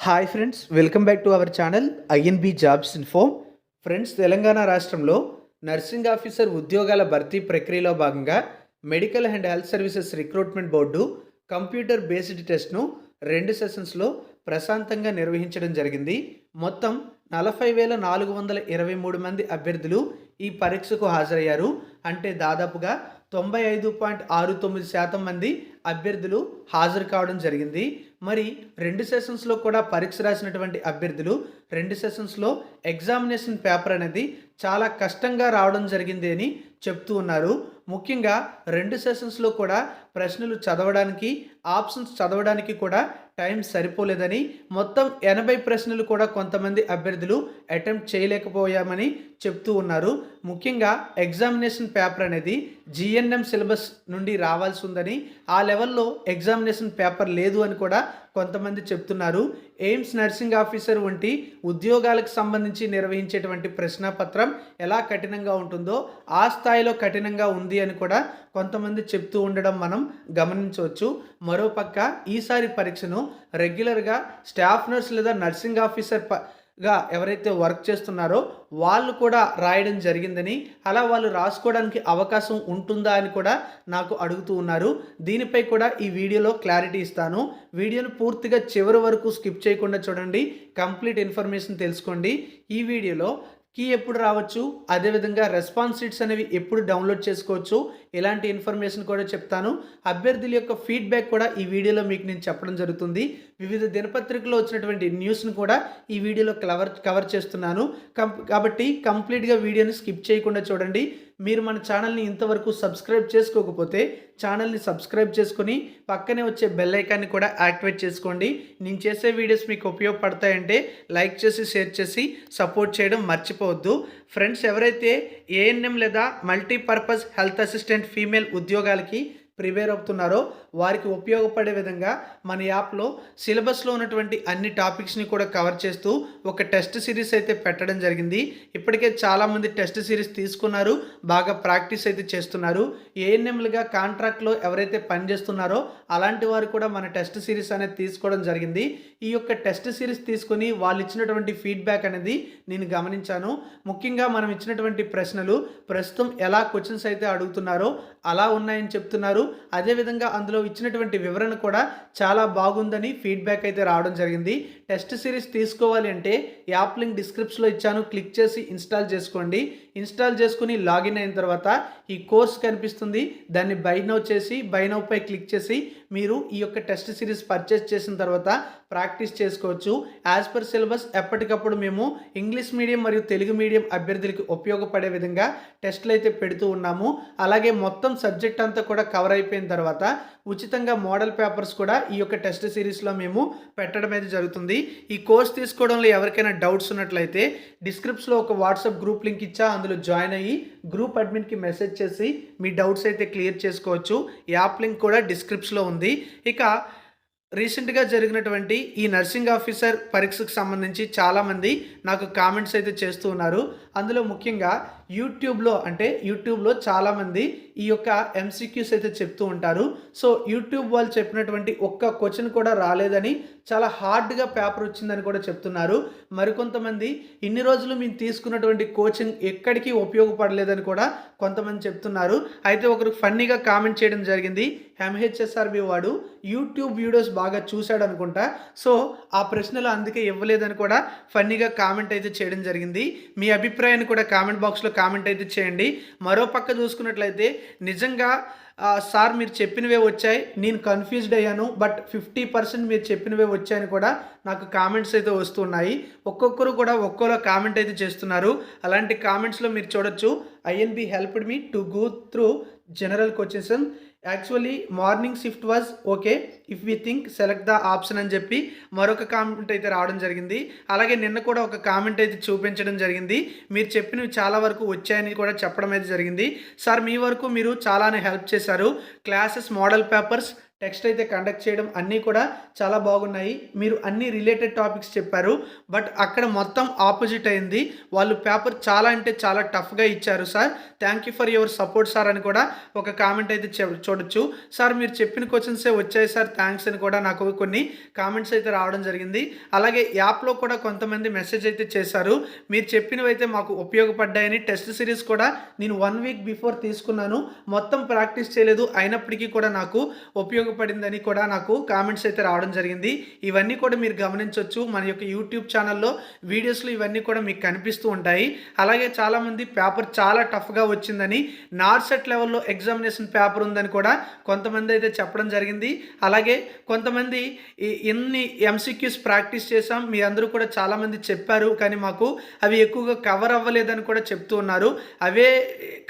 Hi friends welcome back to our channel INB jobs info friends Telangana రాష్ట్రంలో nursing officer ఉద్యోగాల భర్తీ ప్రక్రియలో భాగంగా medical and health services recruitment board computer based టెస్ట్ను రెండు సెషన్స్లో ప్రశాంతంగా నిర్వహించడం జరిగింది. మొత్తం నలభై వేల నాలుగు వందల ఇరవై మూడు మంది అభ్యర్థులు ఈ పరీక్షకు హాజరయ్యారు. అంటే దాదాపుగా తొంభై ఐదు పాయింట్ ఆరు తొమ్మిది శాతం మంది అభ్యర్థులు హాజరు కావడం జరిగింది. మరి రెండు సెషన్స్లో కూడా పరీక్ష రాసినటువంటి అభ్యర్థులు రెండు సెషన్స్లో ఎగ్జామినేషన్ పేపర్ అనేది చాలా కష్టంగా రావడం జరిగింది అని చెప్తూ ఉన్నారు. ముఖ్యంగా రెండు సెషన్స్లో కూడా ప్రశ్నలు చదవడానికి ఆప్షన్స్ చదవడానికి కూడా టైం సరిపోలేదని మొత్తం ఎనభై ప్రశ్నలు కూడా కొంతమంది అభ్యర్థులు అటెంప్ట్ చేయలేకపోయామని చెప్తూ ఉన్నారు. ముఖ్యంగా ఎగ్జామినేషన్ పేపర్ అనేది జిఎన్ఎం సిలబస్ నుండి రావాల్సి ఉందని ఆ లెవెల్లో ఎగ్జామినేషన్ పేపర్ లేదు అని కూడా కొంతమంది చెప్తున్నారు. ఎయిమ్స్ నర్సింగ్ ఆఫీసర్ వంటి ఉద్యోగాలకు సంబంధించి నిర్వహించేటువంటి ప్రశ్నపత్రం ఎలా కఠినంగా ఉంటుందో ఆ స్థాయిలో కఠినంగా ఉంది అని కూడా కొంతమంది చెప్తూ ఉండడం మనం గమనించవచ్చు. మరోపక్క ఈసారి పరీక్షను రెగ్యులర్గా స్టాఫ్ నర్స్ లేదా నర్సింగ్ ఆఫీసర్ ప గా ఎవరైతే వర్క్ చేస్తున్నారో వాళ్ళు కూడా రాయడం జరిగిందని అలా వాళ్ళు రాసుకోవడానికి అవకాశం ఉంటుందా అని కూడా నాకు అడుగుతూ ఉన్నారు. దీనిపై కూడా ఈ వీడియోలో క్లారిటీ ఇస్తాను. వీడియోను పూర్తిగా చివరి వరకు స్కిప్ చేయకుండా చూడండి. కంప్లీట్ ఇన్ఫర్మేషన్ తెలుసుకోండి. ఈ వీడియోలో కీ ఎప్పుడు రావచ్చు? అదేవిధంగా రెస్పాన్స్ షీట్స్ అనేవి ఎప్పుడు డౌన్లోడ్ చేసుకోవచ్చు? ఇలాంటి ఇన్ఫర్మేషన్ కూడా చెప్తాను. అభ్యర్థుల యొక్క ఫీడ్బ్యాక్ కూడా ఈ వీడియోలో మీకు నేను చెప్పడం జరుగుతుంది. వివిధ దినపత్రికలో వచ్చినటువంటి న్యూస్ను కూడా ఈ వీడియోలో కవర్ కవర్ చేస్తున్నాను. కం కాబట్టి కంప్లీట్గా వీడియోని స్కిప్ చేయకుండా చూడండి. మీరు మన ఛానల్ని ఇంతవరకు సబ్స్క్రైబ్ చేసుకోకపోతే ఛానల్ని సబ్స్క్రైబ్ చేసుకొని పక్కనే వచ్చే బెల్ ఐకాన్ని కూడా యాక్టివేట్ చేసుకోండి. నేను చేసే వీడియోస్ మీకు ఉపయోగపడతాయంటే లైక్ చేసి షేర్ చేసి సపోర్ట్ చేయడం మర్చిపోవద్దు. ఫ్రెండ్స్ ఎవరైతే ఏఎన్ఎం లేదా మల్టీపర్పస్ హెల్త్ అసిస్టెంట్ ఫీమేల్ ఉద్యోగాలకి ప్రిపేర్ అవుతున్నారో వారికి ఉపయోగపడే విధంగా మన యాప్లో సిలబస్లో ఉన్నటువంటి అన్ని టాపిక్స్ని కూడా కవర్ చేస్తూ ఒక టెస్ట్ సిరీస్ అయితే పెట్టడం జరిగింది. ఇప్పటికే చాలామంది టెస్ట్ సిరీస్ తీసుకున్నారు బాగా ప్రాక్టీస్ అయితే చేస్తున్నారు. ఏఎన్ఎంలుగా కాంట్రాక్ట్లో ఎవరైతే పనిచేస్తున్నారో అలాంటి వారు కూడా మన టెస్ట్ సిరీస్ అనేది తీసుకోవడం జరిగింది. ఈ యొక్క టెస్ట్ సిరీస్ తీసుకొని వాళ్ళు ఇచ్చినటువంటి ఫీడ్బ్యాక్ అనేది నేను గమనించాను. ముఖ్యంగా మనం ఇచ్చినటువంటి ప్రశ్నలు ప్రస్తుతం ఎలా క్వశ్చన్స్ అయితే అడుగుతున్నారో అలా ఉన్నాయని చెప్తున్నారు. అదేవిధంగా అందులో ఇచ్చినటువంటి వివరణ కూడా చాలా బాగుందని ఫీడ్బ్యాక్ అయితే రావడం జరిగింది. టెస్ట్ సిరీస్ తీసుకోవాలి అంటే యాప్ లింక్ డిస్క్రిప్షన్లో ఇచ్చాను. క్లిక్ చేసి ఇన్స్టాల్ చేసుకోండి. ఇన్స్టాల్ చేసుకుని లాగిన్ అయిన తర్వాత ఈ కోర్స్ కనిపిస్తుంది. దాన్ని బైనౌ చేసి బై పై క్లిక్ చేసి మీరు ఈ యొక్క టెస్ట్ సిరీస్ పర్చేస్ చేసిన తర్వాత ప్రాక్టీస్ చేసుకోవచ్చు. యాజ్ పర్ సిలబస్ ఎప్పటికప్పుడు మేము ఇంగ్లీష్ మీడియం మరియు తెలుగు మీడియం అభ్యర్థులకి ఉపయోగపడే విధంగా టెస్టులు అయితే పెడుతూ ఉన్నాము. అలాగే మొత్తం సబ్జెక్ట్ అంతా కూడా కవర్ అయిపోయిన తర్వాత ఉచితంగా మోడల్ పేపర్స్ కూడా ఈ యొక్క టెస్ట్ సిరీస్లో మేము పెట్టడం అయితే జరుగుతుంది. ఈ కోర్స్ తీసుకోవడంలో ఎవరికైనా డౌట్స్ ఉన్నట్లయితే డిస్క్రిప్షన్లో ఒక వాట్సాప్ గ్రూప్ లింక్ ఇచ్చా అందులో జాయిన్ అయ్యి గ్రూప్ అడ్మిన్కి మెసేజ్ చేసి మీ డౌట్స్ అయితే క్లియర్ చేసుకోవచ్చు. యాప్ లింక్ కూడా డిస్క్రిప్షన్లో ఉంది. ఇక రీసెంట్గా జరిగినటువంటి ఈ నర్సింగ్ ఆఫీసర్ పరీక్షకు సంబంధించి చాలామంది నాకు కామెంట్స్ అయితే చేస్తూ ఉన్నారు. అందులో ముఖ్యంగా యూట్యూబ్లో అంటే యూట్యూబ్లో చాలామంది ఈ యొక్క ఎంసీక్యూస్ అయితే చెప్తూ ఉంటారు. సో యూట్యూబ్ వాళ్ళు చెప్పినటువంటి ఒక్క క్వశ్చన్ కూడా రాలేదని చాలా హార్డ్గా పేపర్ వచ్చిందని కూడా చెప్తున్నారు. మరికొంతమంది ఇన్ని రోజులు మేము తీసుకున్నటువంటి కోచింగ్ ఎక్కడికి ఉపయోగపడలేదని కూడా కొంతమంది చెప్తున్నారు. అయితే ఒకరు ఫన్నీగా కామెంట్ చేయడం జరిగింది. ఎంహెచ్ఎస్ఆర్బి వాడు యూట్యూబ్ వీడియోస్ బాగా చూశాడు అనుకుంటా. సో ఆ ప్రశ్నలు అందుకే ఇవ్వలేదని కూడా ఫన్నీగా కామెంట్ అయితే చేయడం జరిగింది. మీ అభిప్రాయం అభిప్రాయాన్ని కూడా కామెంట్ బాక్స్లో కామెంట్ అయితే చేయండి. మరో పక్క చూసుకున్నట్లయితే నిజంగా సార్ మీరు చెప్పినవే వచ్చాయి. నేను కన్ఫ్యూజ్డ్ అయ్యాను బట్ ఫిఫ్టీ పర్సెంట్ మీరు చెప్పినవే వచ్చాయని కూడా నాకు కామెంట్స్ అయితే వస్తున్నాయి. ఒక్కొక్కరు కూడా ఒక్కోలా కామెంట్ అయితే చేస్తున్నారు. అలాంటి కామెంట్స్లో మీరు చూడొచ్చు. INB helped me to go through general questions actually morning shift was okay if we think select the option అని చెప్పి మరొక కామెంట్ అయితే రావడం జరిగింది. అలాగే నిన్న కూడా ఒక కామెంట్ అయితే చూపించడం జరిగింది. మీరు చెప్పినవి చాలా వరకు వచ్చాయని కూడా చెప్పడం అయితే జరిగింది. సార్ మీ వరకు మీరు చాలానే హెల్ప్ చేశారు. క్లాసెస్ మోడల్ పేపర్స్ టెక్స్ట్ అయితే కండక్ట్ చేయడం అన్నీ కూడా చాలా బాగున్నాయి. మీరు అన్ని రిలేటెడ్ టాపిక్స్ చెప్పారు. బట్ అక్కడ మొత్తం ఆపోజిట్ అయింది. వాళ్ళు పేపర్ చాలా అంటే చాలా టఫ్గా ఇచ్చారు sir. Thank you for your support sir అని కూడా ఒక కామెంట్ అయితే చూడొచ్చు. సార్ మీరు చెప్పిన క్వశ్చన్సే వచ్చాయి సార్? థ్యాంక్స్ అని కూడా నాకు కొన్ని కామెంట్స్ అయితే రావడం జరిగింది. అలాగే యాప్లో కూడా కొంతమంది మెసేజ్ అయితే చేశారు. మీరు చెప్పినవి అయితే మాకు ఉపయోగపడ్డాయని టెస్ట్ సిరీస్ కూడా నేను వన్ వీక్ బిఫోర్ తీసుకున్నాను. మొత్తం ప్రాక్టీస్ చేయలేదు. అయినప్పటికీ కూడా నాకు ఉపయోగ ఉపయోగపడిందని కూడా నాకు కామెంట్స్ అయితే రావడం జరిగింది. ఇవన్నీ కూడా మీరు గమనించవచ్చు మన యొక్క యూట్యూబ్ ఛానల్లో వీడియోస్లో ఇవన్నీ కూడా మీకు కనిపిస్తూ ఉంటాయి. అలాగే చాలామంది పేపర్ చాలా టఫ్గా వచ్చిందని నార్సెట్ లెవెల్లో ఎగ్జామినేషన్ పేపర్ ఉందని కూడా కొంతమంది అయితే చెప్పడం జరిగింది. అలాగే కొంతమంది ఎన్ని ఎంసీక్యూస్ ప్రాక్టీస్ చేసాం మీ అందరూ కూడా చాలామంది చెప్పారు. కానీ మాకు అవి ఎక్కువగా కవర్ అవ్వలేదని కూడా చెప్తూ ఉన్నారు. అవే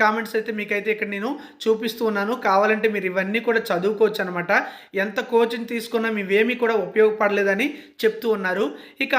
కామెంట్స్ అయితే మీకైతే ఇక్కడ నేను చూపిస్తూ ఉన్నాను. కావాలంటే మీరు ఇవన్నీ కూడా చదువుకోవచ్చు అనమాట ఎంత కోచింగ్ తీసుకున్నా మీవేమీ కూడా ఉపయోగపడలేదని చెప్తూ ఉన్నారు. ఇక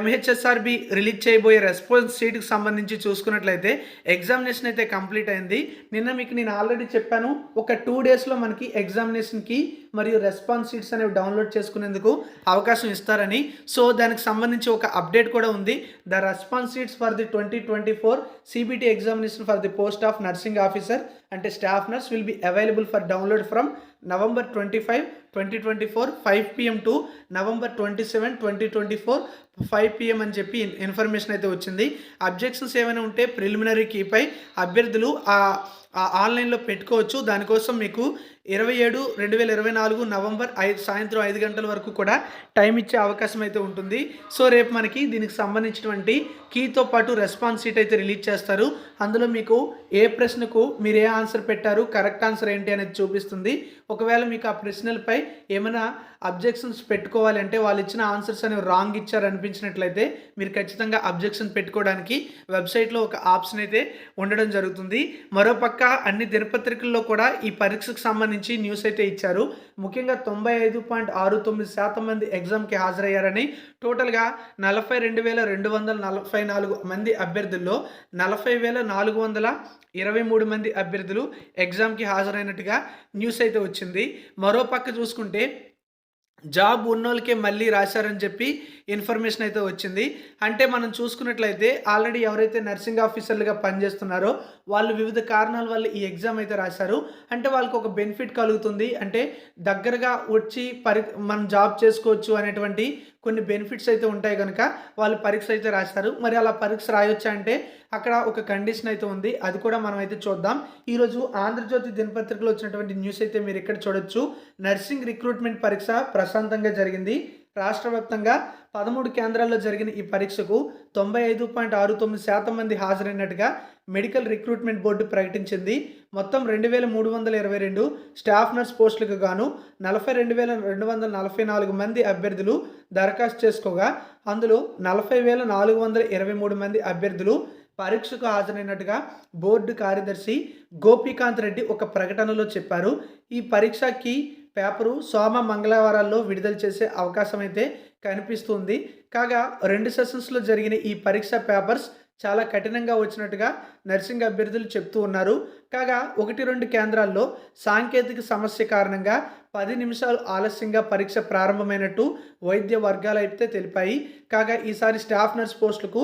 ఎంహెచ్ఎస్ఆర్బి రిలీజ్ చేయబోయే రెస్పాన్స్ షీట్కి సంబంధించి చూసుకున్నట్లయితే ఎగ్జామినేషన్ అయితే కంప్లీట్ అయింది. నిన్న మీకు నేను ఆల్రెడీ చెప్పాను ఒక టూ డేస్లో మనకి ఎగ్జామినేషన్కి మరియు రెస్పాన్స్ షీట్స్ అనేవి డౌన్లోడ్ చేసుకునేందుకు అవకాశం ఇస్తారని. సో దానికి సంబంధించి ఒక అప్డేట్ కూడా ఉంది. The response sheets for the twenty twenty four CBT examination for the post of nursing officer అంటే staff nurse will be available for download from November twenty five twenty twenty four five PM to November twenty seven twenty twenty four five PM అని చెప్పి information అయితే వచ్చింది. Objections ఏమైనా ఉంటే preliminary కీపై అభ్యర్థులు ఆ ఆన్లైన్లో పెట్టుకోవచ్చు. దానికోసం మీకు ఇరవై ఏడు రెండు వేల ఇరవై నాలుగు నవంబర్ ఐదు సాయంత్రం ఐదు గంటల వరకు కూడా టైం ఇచ్చే అవకాశం అయితే ఉంటుంది. సో రేపు మనకి దీనికి సంబంధించినటువంటి కీతో పాటు రెస్పాన్స్ షీట్ అయితే రిలీజ్ చేస్తారు. అందులో మీకు ఏ ప్రశ్నకు మీరు ఏ ఆన్సర్ పెట్టారు కరెక్ట్ ఆన్సర్ ఏంటి అనేది చూపిస్తుంది. ఒకవేళ మీకు ఆ ప్రశ్నలపై ఏమైనా అబ్జెక్షన్స్ పెట్టుకోవాలి అంటే వాళ్ళు ఇచ్చిన ఆన్సర్స్ అనేవి రాంగ్ ఇచ్చారు అనిపించినట్లయితే మీరు ఖచ్చితంగా అబ్జెక్షన్ పెట్టుకోవడానికి వెబ్సైట్లో ఒక ఆప్షన్ అయితే ఉండడం జరుగుతుంది. మరోపక్క అన్ని దినపత్రికల్లో కూడా ఈ పరీక్షకు సంబంధించి న్యూస్ అయితే ఇచ్చారు. ముఖ్యంగా తొంభై ఐదు పాయింట్ ఆరు తొమ్మిది శాతం మంది ఎగ్జామ్కి హాజరయ్యారని టోటల్గా నలభై రెండు వేల రెండు వందల నలభై నాలుగు మంది అభ్యర్థుల్లో నలభై వేల నాలుగు వందల ఇరవై మూడు మంది అభ్యర్థులు ఎగ్జామ్కి హాజరైనట్టుగా న్యూస్ అయితే వచ్చింది. మరో పక్క చూసుకుంటే జాబ్ ఉన్నోళ్ళకే మళ్ళీ రాశారని చెప్పి ఇన్ఫర్మేషన్ అయితే వచ్చింది. అంటే మనం చూసుకున్నట్లయితే ఆల్రెడీ ఎవరైతే నర్సింగ్ ఆఫీసర్లుగా పనిచేస్తున్నారో వాళ్ళు వివిధ కారణాల వల్ల ఈ ఎగ్జామ్ అయితే రాశారు. అంటే వాళ్ళకి ఒక బెనిఫిట్ కలుగుతుంది. అంటే దగ్గరగా వచ్చి పరి మనం జాబ్ చేసుకోవచ్చు అనేటువంటి కొన్ని బెనిఫిట్స్ అయితే ఉంటాయి కనుక వాళ్ళు పరీక్ష అయితే రాశారు. మరి అలా పరీక్ష రాయొచ్చా అంటే అక్కడ ఒక కండిషన్ అయితే ఉంది. అది కూడా మనం అయితే చూద్దాం. ఈరోజు ఆంధ్రజ్యోతి దినపత్రికలో వచ్చినటువంటి న్యూస్ అయితే మీరు ఇక్కడ చూడొచ్చు. నర్సింగ్ రిక్రూట్మెంట్ పరీక్ష ప్రశాంతంగా జరిగింది. రాష్ట్ర వ్యాప్తంగా పదమూడు కేంద్రాల్లో జరిగిన ఈ పరీక్షకు తొంభై ఐదు పాయింట్ ఆరు తొమ్మిది శాతం మంది హాజరైనట్టుగా మెడికల్ రిక్రూట్మెంట్ బోర్డు ప్రకటించింది. మొత్తం రెండు వేల మూడు వందల ఇరవై రెండు స్టాఫ్ నర్స్ పోస్టులకు గాను నలభై రెండు వేల రెండు వందల నలభై నాలుగు మంది అభ్యర్థులు దరఖాస్తు చేసుకోగా అందులో నలభై వేల నాలుగు వందల ఇరవై మూడు మంది అభ్యర్థులు పరీక్షకు హాజరైనట్టుగా బోర్డు కార్యదర్శి గోపీకాంత్ రెడ్డి ఒక ప్రకటనలో చెప్పారు. ఈ పరీక్షకి పేపరు సోమ మంగళవారాల్లో విడుదల చేసే అవకాశం అయితే కనిపిస్తుంది. కాగా రెండు సెషన్స్లో జరిగిన ఈ పరీక్ష పేపర్స్ చాలా కఠినంగా వచ్చినట్టుగా నర్సింగ్ అభ్యర్థులు చెప్తూ ఉన్నారు. కాగా ఒకటి రెండు కేంద్రాల్లో సాంకేతిక సమస్య కారణంగా పది నిమిషాలు ఆలస్యంగా పరీక్ష ప్రారంభమైనట్టు వైద్య వర్గాలు అయితే తెలిపాయి. కాగా ఈసారి స్టాఫ్ నర్స్ పోస్టులకు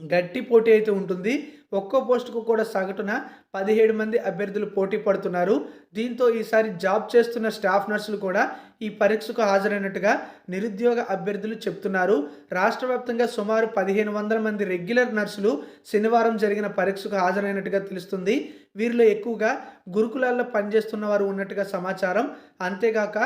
గట్టి పోటీ అయితే ఉంటుంది. ఒక్కో పోస్టుకు కూడా సగటున పదిహేడు మంది అభ్యర్థులు పోటీ పడుతున్నారు. దీంతో ఈసారి జాబ్ చేస్తున్న స్టాఫ్ నర్సులు కూడా ఈ పరీక్షకు హాజరైనట్టుగా నిరుద్యోగ అభ్యర్థులు చెప్తున్నారు. రాష్ట్ర వ్యాప్తంగా సుమారు పదిహేను వందల మంది రెగ్యులర్ నర్సులు శనివారం జరిగిన పరీక్షకు హాజరైనట్టుగా తెలుస్తుంది. వీరిలో ఎక్కువగా గురుకులాల్లో పనిచేస్తున్న వారు ఉన్నట్టుగా సమాచారం. అంతేగాక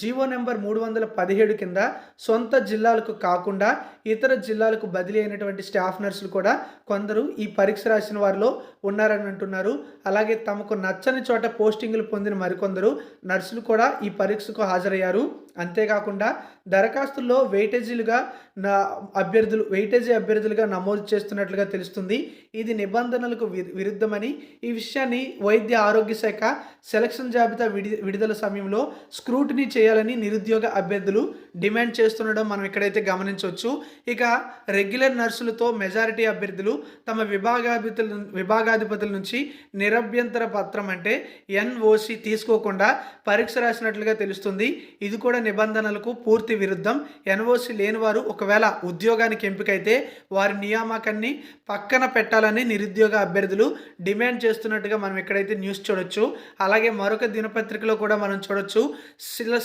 జీవో నెంబర్ మూడు వందల పదిహేడు కింద సొంత జిల్లాలకు కాకుండా ఇతర జిల్లాలకు బదిలీ అయినటువంటి స్టాఫ్ నర్సులు కూడా కొందరు ఈ పరీక్ష రాసిన వారిలో ఉన్నారని అంటున్నారు. అలాగే తమకు నచ్చని చోట పోస్టింగులు పొందిన మరికొందరు నర్సులు కూడా ఈ పరీక్షకు హాజరయ్యారు. అంతేకాకుండా దరఖాస్తుల్లో వెయిటేజీలుగా నా అభ్యర్థులు వెయిటేజీ అభ్యర్థులుగా నమోదు చేస్తున్నట్లుగా తెలుస్తుంది. ఇది నిబంధనలకు వి- విరుద్ధమని ఈ విషయాన్ని వైద్య ఆరోగ్య శాఖ సెలక్షన్ జాబితా విడి విడుదల సమయంలో స్క్రూటినీ చేయాలని నిరుద్యోగ అభ్యర్థులు డిమాండ్ చేస్తుండడం మనం ఇక్కడైతే గమనించవచ్చు. ఇక రెగ్యులర్ నర్సులతో మెజారిటీ అభ్యర్థులు తమ విభాగాధిపతుల విభాగాధిపతుల నుంచి నిరభ్యంతర పత్రం అంటే ఎన్ఓసి తీసుకోకుండా పరీక్ష రాసినట్లుగా తెలుస్తుంది. ఇది కూడా నిబంధనలకు పూర్తి విరుద్ధం. ఎన్ఓసి లేనివారు ఒకవేళ ఉద్యోగానికి ఎంపికైతే వారి నియామకాన్ని పక్కన పెట్టాలని నిరుద్యోగ అభ్యర్థులు డిమాండ్ చేస్తున్నట్టుగా మనం ఎక్కడైతే న్యూస్ చూడొచ్చు. అలాగే మరొక దినపత్రికలో కూడా మనం చూడొచ్చు.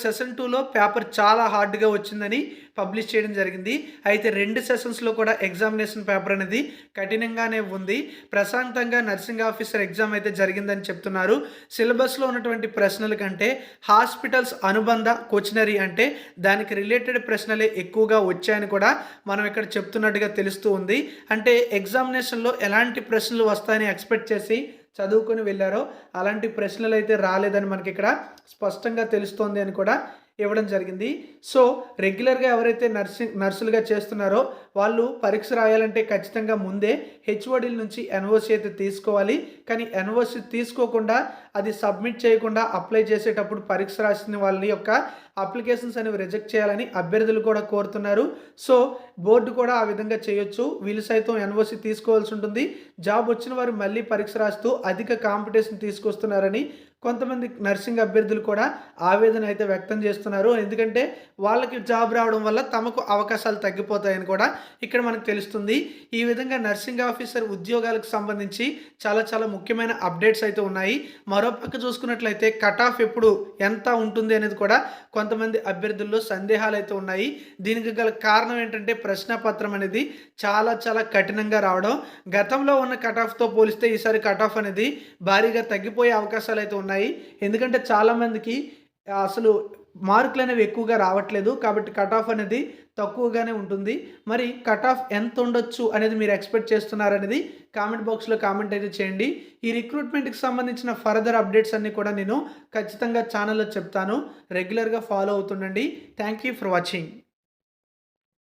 సెషన్ టూలో పేపర్ చాలా హార్డ్గా వచ్చిందని పబ్లిష్ చేయడం జరిగింది. అయితే రెండు సెషన్స్లో కూడా ఎగ్జామినేషన్ పేపర్ అనేది కఠినంగానే ఉంది. ప్రశాంతంగా నర్సింగ్ ఆఫీసర్ ఎగ్జామ్ అయితే జరిగిందని చెప్తున్నారు. సిలబస్లో ఉన్నటువంటి ప్రశ్నల కంటే హాస్పిటల్స్ అనుబంధ కొచ్చినరీ అంటే దానికి రిలేటెడ్ ప్రశ్నలే ఎక్కువగా వచ్చాయని కూడా మనం ఇక్కడ చెప్తున్నట్టుగా తెలుస్తూ ఉంది. అంటే ఎగ్జామినేషన్లో ఎలాంటి ప్రశ్నలు వస్తాయని ఎక్స్పెక్ట్ చేసి చదువుకొని వెళ్ళారో అలాంటి ప్రశ్నలు అయితే రాలేదని మనకి ఇక్కడ స్పష్టంగా తెలుస్తోంది అని కూడా ఇవ్వడం జరిగింది. సో రెగ్యులర్గా ఎవరైతే నర్సింగ్ నర్సులుగా చేస్తున్నారో వాళ్ళు పరీక్ష రాయాలంటే ఖచ్చితంగా ముందే హెచ్ఓడీల నుంచి ఎన్ఓసి అయితే తీసుకోవాలి. కానీ ఎన్ఓసి తీసుకోకుండా అది సబ్మిట్ చేయకుండా అప్లై చేసేటప్పుడు పరీక్ష రాసిన వాళ్ళని యొక్క అప్లికేషన్స్ అనేవి రిజెక్ట్ చేయాలని అభ్యర్థులు కూడా కోరుతున్నారు. సో బోర్డు కూడా ఆ విధంగా చేయొచ్చు. వీళ్ళు సైతం ఎన్ఓసి తీసుకోవాల్సి ఉంటుంది. జాబ్ వచ్చిన వారు మళ్ళీ పరీక్ష రాస్తూ అధిక కాంపిటీషన్ తీసుకొస్తున్నారని కొంతమంది నర్సింగ్ అభ్యర్థులు కూడా ఆవేదన అయితే వ్యక్తం చేస్తున్నారు. ఎందుకంటే వాళ్ళకి జాబ్ రావడం వల్ల తమకు అవకాశాలు తగ్గిపోతాయని కూడా ఇక్కడ మనకు తెలుస్తుంది. ఈ విధంగా నర్సింగ్ ఆఫీసర్ ఉద్యోగాలకు సంబంధించి చాలా చాలా ముఖ్యమైన అప్డేట్స్ అయితే ఉన్నాయి. మరోపక్క చూసుకున్నట్లయితే కట్ ఆఫ్ ఎప్పుడు ఎంత ఉంటుంది అనేది కూడా కొంతమంది అభ్యర్థుల్లో సందేహాలు అయితే ఉన్నాయి. దీనికి గల కారణం ఏంటంటే ప్రశ్నపత్రం అనేది చాలా చాలా కఠినంగా రావడం. గతంలో ఉన్న కట్ ఆఫ్తో పోలిస్తే ఈసారి కట్ ఆఫ్ అనేది భారీగా తగ్గిపోయే అవకాశాలు అయితే ఉన్నాయి. ఉన్నాయి. ఎందుకంటే చాలామందికి అసలు మార్కులు అనేవి ఎక్కువగా రావట్లేదు. కాబట్టి కట్ ఆఫ్ అనేది తక్కువగానే ఉంటుంది. మరి కట్ ఆఫ్ ఎంత ఉండొచ్చు అనేది మీరు ఎక్స్పెక్ట్ చేస్తున్నారనేది కామెంట్ బాక్స్లో కామెంట్ అయితే చేయండి. ఈ రిక్రూట్మెంట్కి సంబంధించిన ఫర్దర్ అప్డేట్స్ అన్నీ కూడా నేను ఖచ్చితంగా ఛానల్లో చెప్తాను. రెగ్యులర్గా follow అవుతుండండి. Thank you for watching.